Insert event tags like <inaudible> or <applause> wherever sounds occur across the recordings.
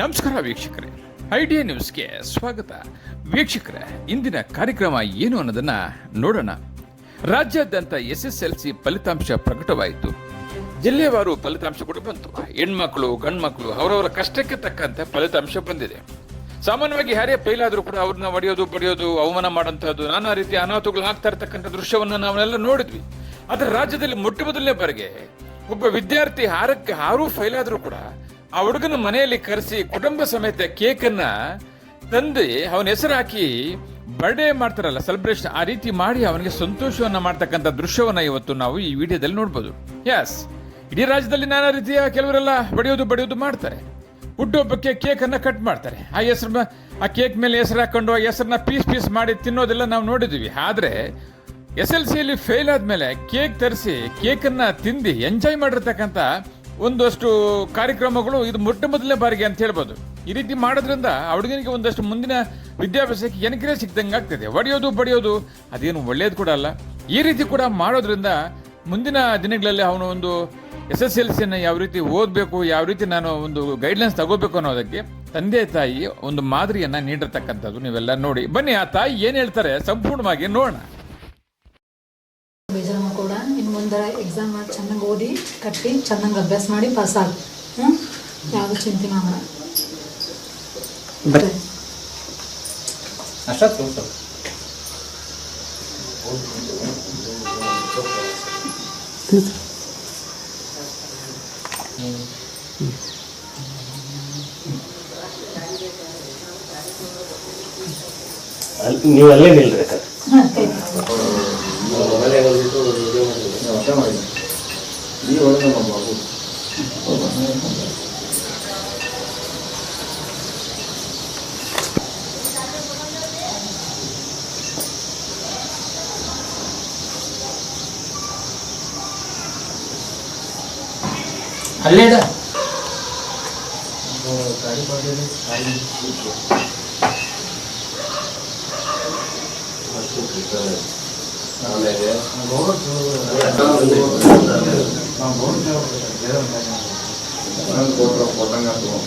ನಮಸ್ಕಾರ ವೀಕ್ಷಕರೇ. ಐಡಿಯಾ ನ್ಯೂಸ್ಗೆ ಸ್ವಾಗತ. ವೀಕ್ಷಕರೇ, ಇಂದಿನ ಕಾರ್ಯಕ್ರಮ ಏನು ಅನ್ನೋದನ್ನ ನೋಡೋಣ. ರಾಜ್ಯಾದ್ಯಂತ ಎಸ್ ಎಸ್ ಎಲ್ ಸಿ ಫಲಿತಾಂಶ ಪ್ರಕಟವಾಯಿತು. ಜಿಲ್ಲೆವಾರು ಫಲಿತಾಂಶ ಕೂಡ ಬಂತು. ಹೆಣ್ಮಕ್ಳು, ಗಂಡ್ಮಕ್ಳು ಅವರವರ ಕಷ್ಟಕ್ಕೆ ತಕ್ಕಂತೆ ಫಲಿತಾಂಶ ಬಂದಿದೆ. ಸಾಮಾನ್ಯವಾಗಿ ಯಾರೇ ಫೇಲ್ ಆದ್ರೂ ಕೂಡ ಅವ್ರನ್ನ ಹೊಡೆಯೋದು ಬಡಿಯೋದು ಅವಮಾನ ಮಾಡೋಂಥದ್ದು ನಾನಾ ರೀತಿ ಅನಾಹುತಗಳು ಹಾಕ್ತಾ ಇರ್ತಕ್ಕಂಥ ದೃಶ್ಯವನ್ನು ನಾವೆಲ್ಲ ನೋಡಿದ್ವಿ. ಆದರೆ ರಾಜ್ಯದಲ್ಲಿ ಮೊಟ್ಟ ಮೊದಲನೇ ಬಾರಿಗೆ ಒಬ್ಬ ವಿದ್ಯಾರ್ಥಿ ಹಾರಕ್ಕೆ ಹಾರು ಫೈಲ್ ಆದರೂ ಕೂಡ ಆ ಹುಡುಗನ ಮನೆಯಲ್ಲಿ ಕರೆಸಿ ಕುಟುಂಬ ಸಮೇತ ಕೇಕ್ ಅನ್ನ ತಂದು ಅವನ ಹೆಸರು ಹಾಕಿ ಬರ್ಡೇ ಮಾಡ್ತಾರಲ್ಲ ಸೆಲೆಬ್ರೇಷನ್ ಆ ರೀತಿ ಮಾಡಿ ಅವನಿಗೆ ಸಂತೋಷವನ್ನ ಮಾಡ್ತಕ್ಕಂಥ ದೃಶ್ಯವನ್ನ ಇವತ್ತು ನಾವು ಈ ವಿಡಿಯೋದಲ್ಲಿ ನೋಡ್ಬೋದು. ಯಸ್ ಇಡೀ ರಾಜ್ಯದಲ್ಲಿ ನಾನಾ ರೀತಿಯ ಕೆಲವರೆಲ್ಲ ಬಡಿಯೋದು ಬಡಿಯೋದು ಮಾಡ್ತಾರೆ. ಹುಟ್ಟುಹಬ್ಬಕ್ಕೆ ಕೇಕ್ ಅನ್ನ ಕಟ್ ಮಾಡ್ತಾರೆ. ಆ ಹೆಸರು ಆ ಕೇಕ್ ಮೇಲೆ ಹೆಸರು ಹಾಕೊಂಡು ಆ ಹೆಸರನ್ನ ಪೀಸ್ ಪೀಸ್ ಮಾಡಿ ತಿನ್ನೋದೆಲ್ಲ ನಾವು ನೋಡಿದ್ವಿ ಆದ್ರೆ ಎಸ್ ಎಲ್ ಸಿಯಲ್ಲಿ ಫೇಲ್ ಆದ್ಮೇಲೆ ಕೇಕ್ ತರಿಸಿ ಕೇಕನ್ನ ತಿಂದು ಎಂಜಾಯ್ ಮಾಡಿರ್ತಕ್ಕಂಥ ಒಂದಷ್ಟು ಕಾರ್ಯಕ್ರಮಗಳು ಇದು ಮೊಟ್ಟ ಮೊದಲನೇ ಬಾರಿಗೆ ಅಂತ ಹೇಳ್ಬೋದು. ಈ ರೀತಿ ಮಾಡೋದ್ರಿಂದ ಆ ಹುಡುಗನಿಗೆ ಒಂದಷ್ಟು ಮುಂದಿನ ವಿದ್ಯಾಭ್ಯಾಸಕ್ಕೆ ಎನಕ್ರೆ ಸಿಕ್ದಂಗೆ ಆಗ್ತದೆ. ಹೊಡೆಯೋದು ಬಡಿಯೋದು ಅದೇನು ಒಳ್ಳೇದು ಕೂಡ ಅಲ್ಲ. ಈ ರೀತಿ ಕೂಡ ಮಾಡೋದ್ರಿಂದ ಮುಂದಿನ ದಿನಗಳಲ್ಲಿ ಅವನು ಒಂದು ಎಸ್ ಎಸ್ ಎಲ್ ಸಿಯನ್ನು ಯಾವ ರೀತಿ ಓದಬೇಕು, ಯಾವ ರೀತಿ ನಾನು ಒಂದು ಗೈಡ್ಲೈನ್ಸ್ ತಗೋಬೇಕು ಅನ್ನೋದಕ್ಕೆ ತಂದೆ, ತಾಯಿ ಒಂದು ಮಾದರಿಯನ್ನ ನೀಡಿರ್ತಕ್ಕಂಥದ್ದು ನೀವೆಲ್ಲ ನೋಡಿ. ಬನ್ನಿ, ಆ ತಾಯಿ ಏನು ಹೇಳ್ತಾರೆ? ಸಂಪೂರ್ಣವಾಗಿ ನೋಡೋಣ. ಇನ್ನು ಎಕ್ಸಾಮ್ ಮಾಡಿ ಚೆನ್ನಾಗಿ ಓದಿ ಕಟ್ಟಿ ಚೆನ್ನಾಗಿ ಅಭ್ಯಾಸ ಮಾಡಿ ಪಾಸ್ ಆಗಿ ಹ್ಞೂ ಯಾವುದು ಚಿಂತೆ அல்லேடா. போட்டுறோம் போட்டாங்க காட்டுவோம்.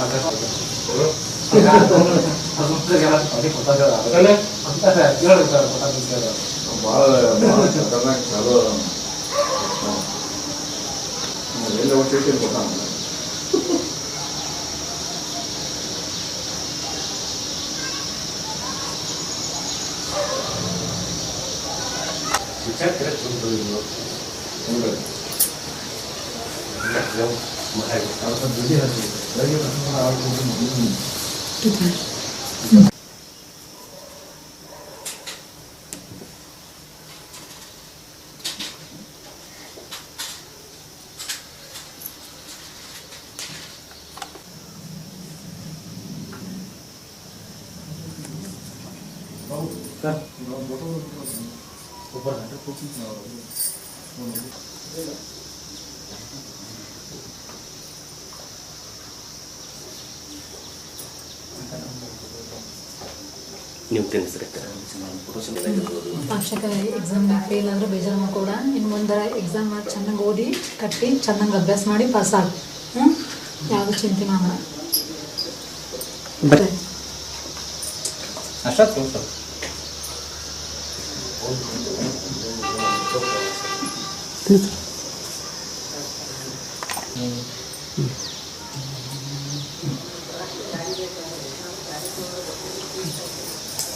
அதான் <laughs> <laughs> C'est très très dur de revenir. ऊपर हटा कुछ नहीं हो रहा है ನೀವು ತಿಳಿಸ್ರಿ ಪಾಕ್ಷಿಕ ಎಕ್ಸಾಮ್ ಫೇಲ್ ಆದ್ರೆ ಬೇಜಾರು ಕೂಡ ಇನ್ನು ಮುಂದೆ ಎಕ್ಸಾಮ್ ಚೆನ್ನಾಗಿ ಓದಿ ಕಟ್ಟಿ ಚೆನ್ನಾಗಿ ಅಭ್ಯಾಸ ಮಾಡಿ ಪಾಸ್ ಆಗಿ. ಹ್ಞೂ ಯಾವುದು ಚಿಂತೆ ಮಾಡ. ಅಷ್ಟೊತ್ತು ಸ್ವಲ್ಪ. ಅಲ್ಲಿ